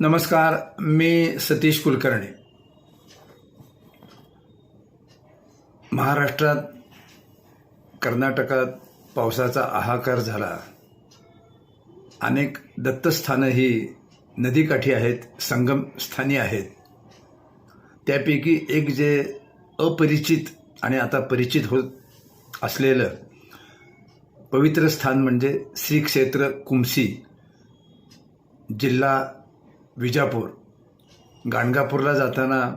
नमस्कार मी सतीश कुलकर्णी. महाराष्ट्रात कर्नाटकात पावसाचा हाहाकार झाला. अनेक दत्तस्थानं ही नदीकाठी आहेत संगमस्थानी आहेत. त्यापैकी एक जे अपरिचित आणि आता परिचित होत असलेलं पवित्र स्थान म्हणजे श्री क्षेत्र कुमसी जिल्हा विजापूर. गाणगापूरला जाताना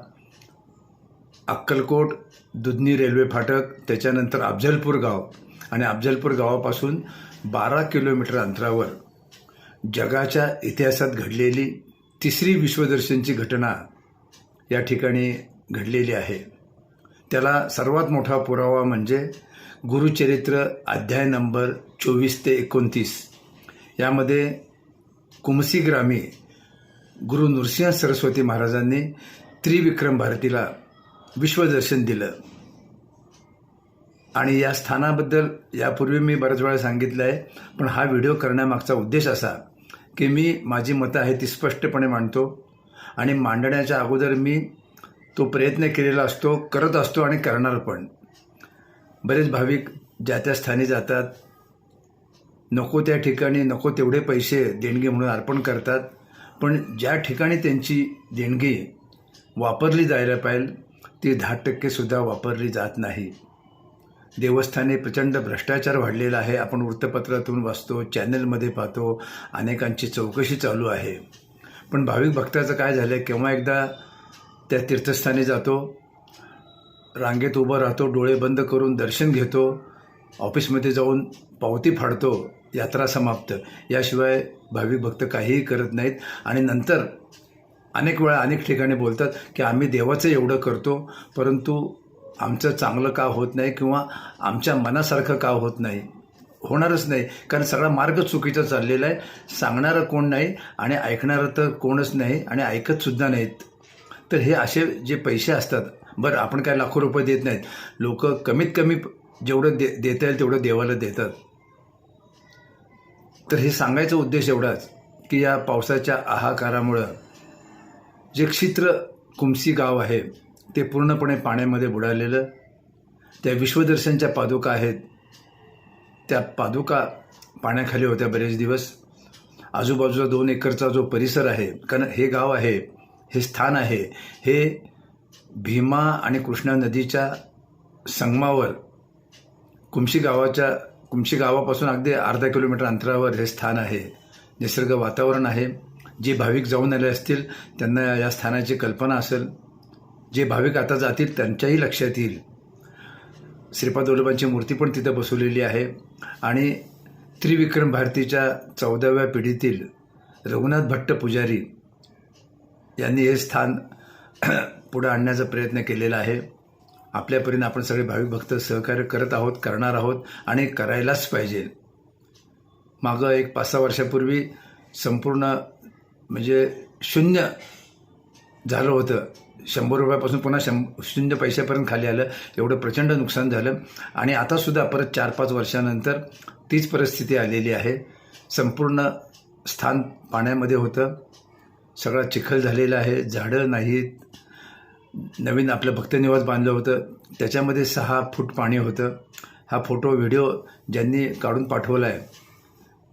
अक्कलकोट दुधनी रेल्वे फाटक त्याच्यानंतर अफजलपूर गाव आणि अफजलपूर गावापासून बारा किलोमीटर अंतरावर जगाच्या इतिहासात घडलेली तिसरी विश्वदर्शनची घटना या ठिकाणी घडलेली आहे. त्याला सर्वात मोठा पुरावा म्हणजे गुरुचरित्र अध्याय नंबर चोवीस ते एकोणतीस. यामध्ये कुमसी ग्रामी गुरु नृसिंह सरस्वती महाराजांनी त्रिविक्रम भारतीला विश्वदर्शन दिलं. आणि या स्थानाबद्दल यापूर्वी मी बऱ्याच वेळा सांगितलं आहे पण हा व्हिडिओ करण्यामागचा उद्देश असा की मी माझी मतं आहे ती स्पष्टपणे मांडतो. आणि मांडण्याच्या अगोदर मी तो प्रयत्न केलेला असतो करत असतो आणि करणार पण. बरेच भाविक ज्या त्या स्थानी जातात नको त्या ठिकाणी नको तेवढे पैसे देणगी म्हणून अर्पण करतात. पण ज्या ठिकाणी त्यांची देणगी वापरली जायला पाहिजे ती दहा टक्केसुद्धा वापरली जात नाही. देवस्थाने प्रचंड भ्रष्टाचार वाढलेला आहे. आपण वृत्तपत्रातून वाचतो चॅनलमध्ये पाहतो अनेकांची चौकशी चालू आहे. पण भाविक भक्ताचं काय झालं आहे केव्हा एकदा त्या तीर्थस्थानी जातो रांगेत उभं राहतो डोळे बंद करून दर्शन घेतो ऑफिसमध्ये जाऊन पावती फाडतो यात्रा समाप्त. याशिवाय भाविक भक्त काहीही करत नाहीत. आणि नंतर अनेक वेळा अनेक ठिकाणी बोलतात की आम्ही देवाचं एवढं करतो परंतु आमचं चांगलं का होत नाही किंवा आमच्या मनासारखं का होत नाही? होणारच नाही. कारण सगळा मार्ग चुकीचा चाललेला आहे. सांगणारं कोण नाही आणि ऐकणारं तर कोणच नाही आणि ऐकतसुद्धा नाहीत. तर हे असे जे पैसे असतात बरं आपण काय लाखो रुपये देत नाहीत. लोक कमीत कमी जेवढं दे देता येईल तेवढं देवाला देतात. तर हे सांगायचा उद्देश एवढाच की या पावसाच्या आहाकारामुळं जे क्षेत्र कुमसी गाव आहे ते पूर्णपणे पाण्यामध्ये बुडालेलं त्या विश्वदर्शनच्या पादुका आहेत. त्या पादुका पाण्याखाली होत्या बरेच दिवस. आजूबाजूचा दोन एकरचा जो परिसर आहे कारण हे गाव आहे हे स्थान आहे हे भीमा आणि कृष्णा नदीच्या संगमावर कुमशी गावाच्या कुमशी गावापासून अगदी अर्धा किलोमीटर अंतरावर हे स्थान आहे. निसर्ग वातावरण आहे. जे भाविक जाऊन आले असतील त्यांना या स्थानाची कल्पना असेल. जे भाविक आता जातील त्यांच्याही लक्षात येईल. श्रीपाद वल्लभांची मूर्ती पण तिथं बसवलेली आहे. आणि त्रिविक्रम भारतीच्या चौदाव्या पिढीतील रघुनाथ भट्ट पुजारी यांनी हे स्थान पुढं आणण्याचा प्रयत्न केलेला आहे. आपल्यापर्यंत आपण सगळे भाविक भक्त सहकार्य करत आहोत करणार आहोत आणि करायलाच पाहिजे. मागं एक पाच सहा वर्षापूर्वी संपूर्ण म्हणजे शून्य झालं होतं. शंभर रुपयापासून पुन्हा शं शून्य पैशापर्यंत खाली आलं. एवढं प्रचंड नुकसान झालं. आणि आतासुद्धा परत चार पाच वर्षानंतर तीच परिस्थिती आलेली आहे. संपूर्ण स्थान पाण्यामध्ये होतं. सगळा चिखल झालेला आहे. झाडं नाहीत. नवीन आपलं भक्तनिवास बांधलं होतं. त्याच्यामध्ये सहा फूट पाणी होतं. हा फोटो व्हिडिओ ज्यांनी काढून पाठवला आहे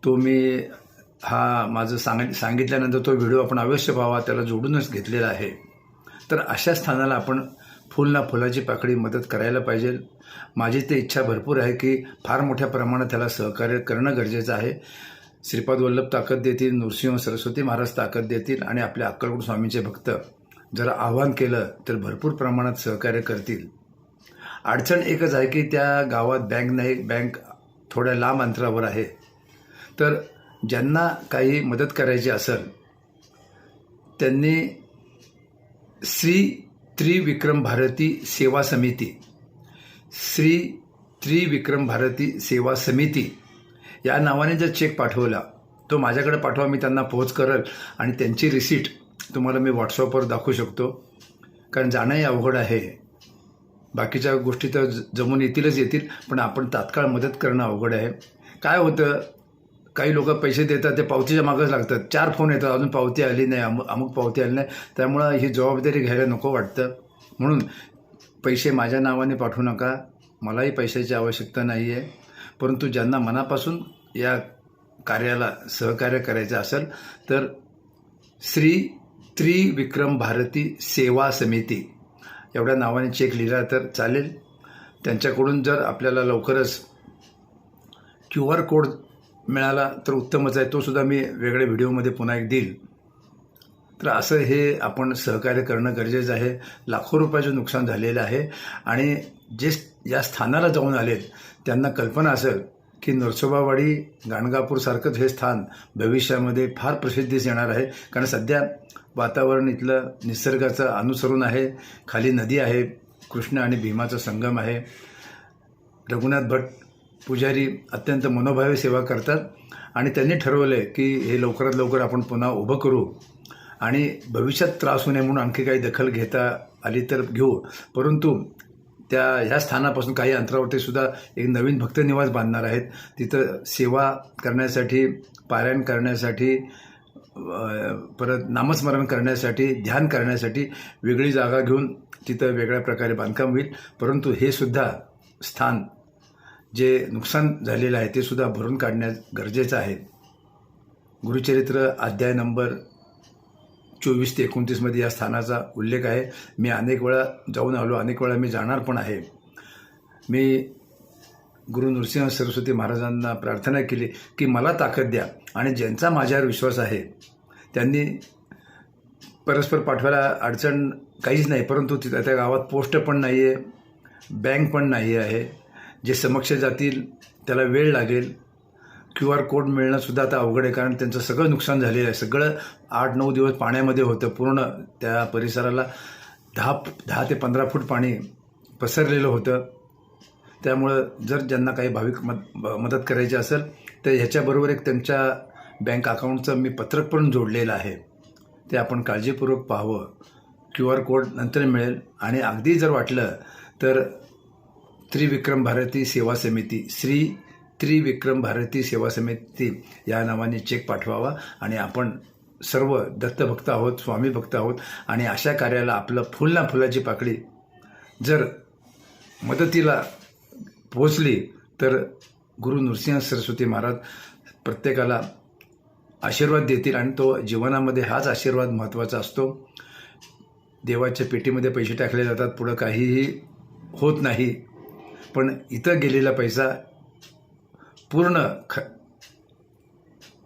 तो मी हा माझं सांग सांगितल्यानंतर तो व्हिडिओ आपण अवश्य पाहावा त्याला जोडूनच घेतलेला आहे. तर अशा स्थानाला आपण फुल ना फुलाची पाकळी मदत करायला पाहिजे. माझी ते इच्छा भरपूर आहे की फार मोठ्या प्रमाणात त्याला सहकार्य करणं गरजेचं आहे. श्रीपाद वल्लभ ताकद देतील नृसिंह सरस्वती महाराज ताकद देतील आणि आपल्या अक्कलकोट स्वामींचे भक्त जर आव्हान केलं तर भरपूर प्रमाणात सहकार्य करतील. अडचण एकच आहे की त्या गावात बँक नाही बँक थोड्या लांब अंतरावर आहे. तर ज्यांना काही मदत करायची असेल त्यांनी श्री त्रिविक्रम भारती सेवा समिती श्री त्रिविक्रम भारती सेवा समिती या नावाने जर चेक पाठवला तो माझ्याकडे पाठवा मी त्यांना पोहोच करेल आणि त्यांची रिसीट तुम्हाला मी व्हॉट्सअपवर दाखवू शकतो. कारण जाणंही अवघड आहे. बाकीच्या गोष्टी तर जमून येतीलच येतील पण आपण तात्काळ मदत करणं अवघड आहे. काय होतं? काही लोक पैसे देतात ते पावतीच्या मागंच लागतात. चार फोन येतात अजून पावती आली नाही अमुक अमुक पावती आली नाही. त्यामुळं ही जबाबदारी घ्यायला नको वाटतं. म्हणून पैसे माझ्या नावाने पाठवू नका. मलाही पैशाची आवश्यकता नाही आहे परंतु ज्यांना मनापासून या कार्याला सहकार्य करायचं असेल तर श्री त्रिविक्रम भारती सेवा समिती. एवढ्या नावाने चेक लिहिला तर चालेल. त्यांच्याकडून जर आपल्याला लवकरच क्यू आर कोड मिळाला तर उत्तमच आहे. तो सुद्धा मी वेगळ्या व्हिडिओमध्ये पुन्हा एक देईल. तर असं हे आपण सहकार्य करणं गरजेचं आहे. लाखो रुपयाचं नुकसान झालेलं आहे. आणि जे या स्थानाला जाऊन आलेत त्यांना कल्पना असेल की नरसोबावाडी गाणगापूरसारखंच हे स्थान भविष्यामध्ये फार प्रसिद्धीस येणार आहे. कारण सध्या वातावरण इथलं निसर्गाचं अनुसरून आहे. खाली नदी आहे कृष्ण आणि भीमाचा संगम आहे. रघुनाथ भट पुजारी अत्यंत मनोभावे सेवा करतात. आणि त्यांनी ठरवलं की हे लवकरात लवकर आपण पुन्हा उभं करू. आणि भविष्यात त्रास होऊ नये म्हणून आणखी काही दखल घेता आली तर घेऊ. परंतु त्या ह्या स्थानापासून काही अंतरावरती सुद्धा एक नवीन भक्तनिवास बांधणार आहेत. तिथं सेवा करण्यासाठी पारायण करण्यासाठी परत नामस्मरण करण्यासाठी ध्यान करण्यासाठी वेगळी जागा घेऊन तिथं वेगळ्या प्रकारे बांधकाम होईल. परंतु हे सुद्धा स्थान जे नुकसान झालेलं आहे ते सुद्धा भरून काढण्यास गरजेचं आहे. गुरुचरित्र अध्याय नंबर चोवीस ते एकोणतीसमध्ये या स्थानाचा उल्लेख आहे. मी अनेक वेळा जाऊन आलो अनेक वेळा मी जाणार पण आहे. मी गुरु नृसिंह सरस्वती महाराजांना प्रार्थना केली की मला ताकद द्या आणि ज्यांचा माझ्यावर विश्वास आहे त्यांनी परस्पर पाठवायला अडचण काहीच नाही परंतु तिथं त्या गावात पोस्ट पण नाही आहे बँक पण नाही आहे. जे समक्ष जातील त्याला वेळ लागेल. क्यू आर कोड मिळणं सुद्धा आता अवघड आहे कारण त्यांचं सगळं नुकसान झालेलं आहे. सगळं आठ नऊ दिवस पाण्यामध्ये होतं पूर्ण त्या परिसराला दहा दहा ते पंधरा फूट पाणी पसरलेलं होतं. त्यामुळं जर ज्यांना काही भाविक मद मदत करायची असेल तर ह्याच्याबरोबर एक त्यांच्या बँक अकाउंटचं मी पत्रक पण जोडलेलं आहे. ते आपण काळजीपूर्वक पाहावं. क्यू आर कोड नंतर मिळेल. आणि अगदी जर वाटलं तर त्रिविक्रम भारती सेवा समिती श्री त्रिविक्रम भारती सेवा समिती या नावाने चेक पाठवावा आणि आपण सर्व दत्तभक्त आहोत स्वामी भक्त आहोत आणि अशा कार्याला आपलं फुल ना फुलाची पाकळी जर मदतीला पोहोचली तर गुरु नृसिंह सरस्वती महाराज प्रत्येकाला आशीर्वाद देतील आणि तो जीवनामध्ये हाच आशीर्वाद महत्त्वाचा असतो. देवाच्या पेटीमध्ये पैसे टाकले जातात पुढं काहीही होत नाही. पण इथं गेलेला पैसा पूर्ण ख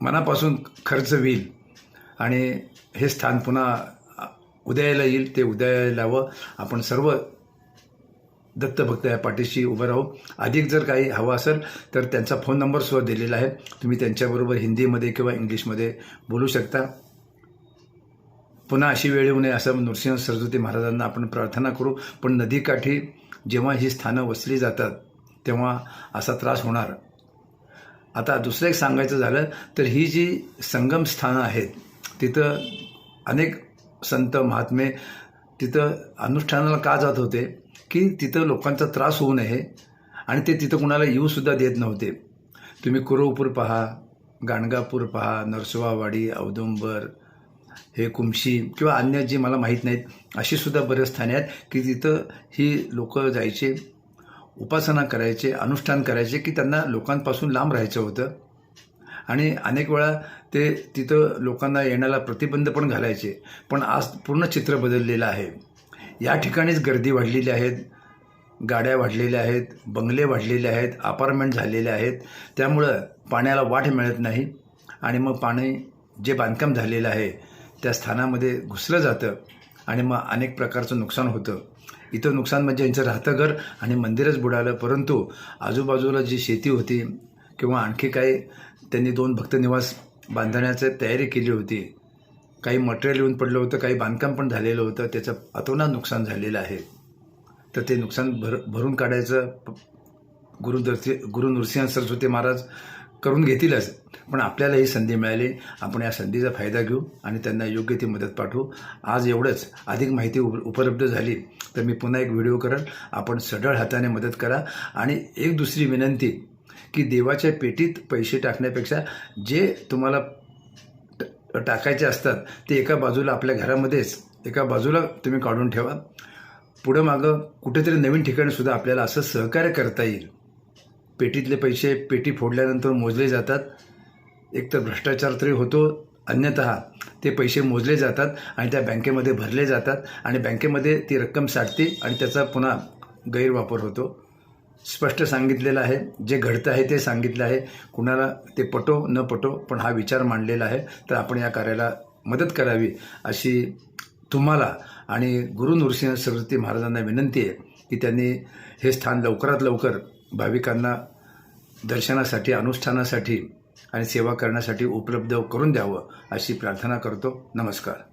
मनापासून खर्च होईल आणि हे स्थान पुन्हा उदयाला येईल ते उदयाला यावं आपण सर्व दत्तभक्त या पाठीशी उभं राहू. अधिक जर काही हवं असेल तर त्यांचा फोन नंबर सुद्धा दिलेला आहे. तुम्ही त्यांच्याबरोबर हिंदीमध्ये किंवा इंग्लिशमध्ये बोलू शकता. पुन्हा अशी वेळ येऊ नये असं नृसिंह सरस्वती महाराजांना आपण प्रार्थना करू. पण नदीकाठी जेव्हा ही स्थानं वसली जातात तेव्हा असा त्रास होणार आता दुसरं एक सांगायचं झालं तर ही जी संगम स्थानं आहेत तिथं अनेक संत महात्मे तिथं अनुष्ठानाला का जात होते? की तिथं लोकांचा त्रास होऊ नये आणि ते तिथं कुणाला येऊसुद्धा देत नव्हते. तुम्ही कुरवपूर पहा गाणगापूर पहा नरसोबावाडी औदुंबर हे कुमशी किंवा अन्य जी मला माहीत नाहीत अशीसुद्धा बरेच स्थाने आहेत की तिथं ही लोक जायचे उपासना करायचे अनुष्ठान करायचे की त्यांना लोकांपासून लांब राहायचं होतं. आणि अनेक वेळा ते तिथं लोकांना येण्याला प्रतिबंध पण घालायचे. पण आज पूर्ण चित्र बदललेलं आहे. या ठिकाणीच गर्दी वाढलेली आहेत गाड्या वाढलेल्या आहेत बंगले वाढलेले आहेत अपार्टमेंट झालेले आहेत. त्यामुळं पाण्याला वाट मिळत नाही. आणि मग पाणी जे बांधकाम झालेलं आहे त्या स्थानामध्ये घुसलं जातं. आणि मग अनेक प्रकारचं नुकसान होतं. इथं नुकसान म्हणजे यांचं राहतं घर आणि मंदिरच बुडालं. परंतु आजूबाजूला जी शेती होती किंवा आणखी काही त्यांनी दोन भक्तनिवास बांधण्याची तयारी केली होती. काही मटेरियल येऊन पडलं होतं काही बांधकाम पण झालेलं होतं. त्याचं अतोनात नुकसान झालेलं आहे. तर ते नुकसान भर भरून काढायचं गुरु दर्शी गुरु नृसिंह सरस्वती महाराज करून घेतीलच. पण आपल्याला ही संधी मिळाली. आपण या संधीचा फायदा घेऊ आणि त्यांना योग्य ती मदत पाठवू. आज एवढंच. अधिक माहिती उप उपलब्ध झाली तर मी पुन्हा एक व्हिडिओ करेन. आपण सढळ हाताने मदत करा. आणि एक दुसरी विनंती की देवाच्या पेटीत पैसे टाकण्यापेक्षा जे तुम्हाला टाकायचे असतात ते एका बाजूला आपल्या घरामध्येच एका बाजूला तुम्ही काढून ठेवा. पुढं मागं कुठेतरी नवीन ठिकाणीसुद्धा आपल्याला असं सहकार्य करता येईल. पेटीतले पैसे पेटी फोडल्यानंतर मोजले जातात. एकतर भ्रष्टाचार तरी होतो अन्यतः ते पैसे मोजले जातात आणि त्या बँकेमध्ये भरले जातात आणि बँकेमध्ये ती रक्कम साठते आणि त्याचा पुन्हा गैरवापर होतो. स्पष्ट सांगितलेलं आहे जे घडतं आहे ते सांगितलं आहे. कुणाला ते पटो न पटो पण हा विचार मांडलेला आहे. तर आपण या कार्याला मदत करावी अशी तुम्हाला आणि गुरु नृसिंह सरस्वती महाराजांना विनंती आहे की त्यांनी हे स्थान लवकरात लवकर भाविकांना दर्शनासाठी अनुष्ठानासाठी आणि सेवा करण्यासाठी उपलब्ध करून द्यावं अशी प्रार्थना करतो. नमस्कार.